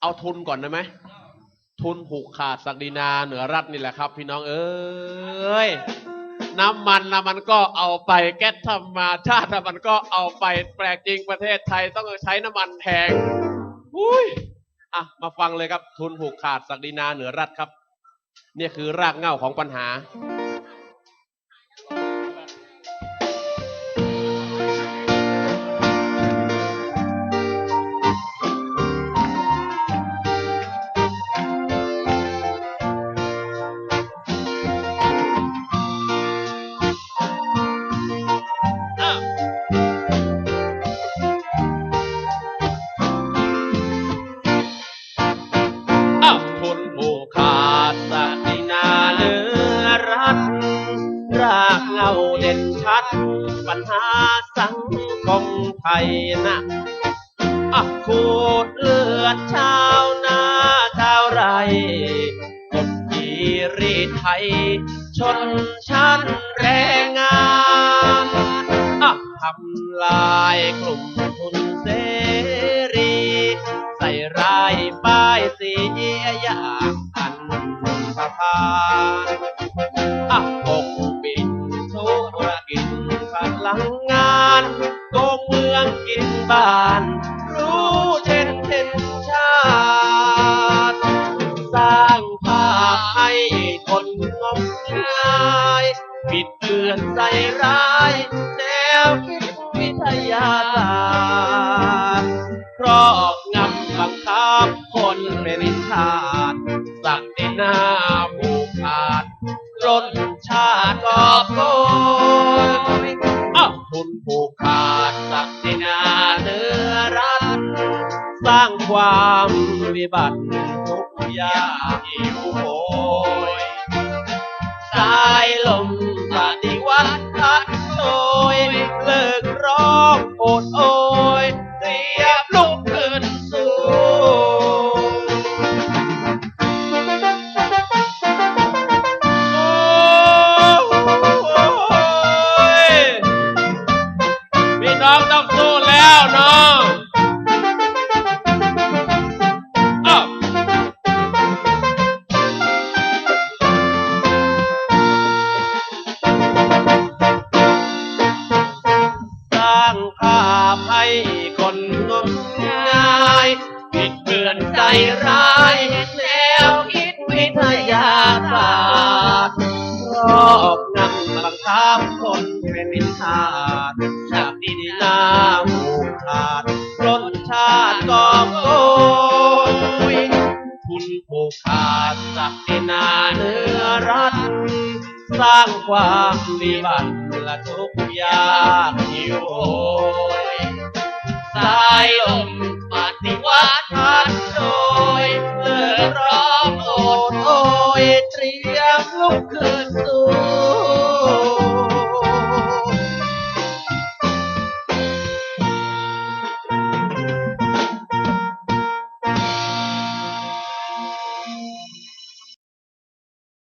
เอาทุนก่อนได้ไหมทุนผูกขาดศักดินาเหนือรัฐนี่แหละครับ พี่น้องเอ้ยน้ำมันนะมันก็เอาไปแก๊สธรรมาชาตินะมันก็เอาไปแปลกจริงประเทศไทยต้องใช้น้ำมันแพงอุ้ยอะมาฟังเลยครับ ทุนผูกขาดศักดินาเหนือรัฐครับ เนี่ยคือรากเหง้าของปัญหา ปัญหาสังคมไทยนะอะขูดเลือดชาวนาชาวไรกดขี่รีไทย ชนชั้นแรงงานอะทำลายกลุ่มทุนเสรี ใส่ร้ายป้ายสีอย่างอันสะพาน ลังงานโกงเมืองกินบ้าน รู้เช่นเช่นชาติ สร้างภาพให้คนงมงายปิดเบือนใส่ร้าย แนวคิดวิทยาศาสตร์ครอบงำบังคับคนเป็นทาสสักดินา นผูกขาดสักดินาเนื้อรัฐสร้างความวิบัติทุกอย่างหิวโหยสายลมปฏิวัติพัดโชยเลิกร้องโอดโอยางภาพให้คนงมงายผิดเบือนใจร้ายแนวคิดวิทยาศาสตร์รอบงำบังคับคนเป็นทาสจากดินนาผูขาดล้นชาติกองโกยคุณผูกขาดจากดินนาเนื้อรัฐสร้างความวิบัติ ละทุกอย่างหิวโหยสายลม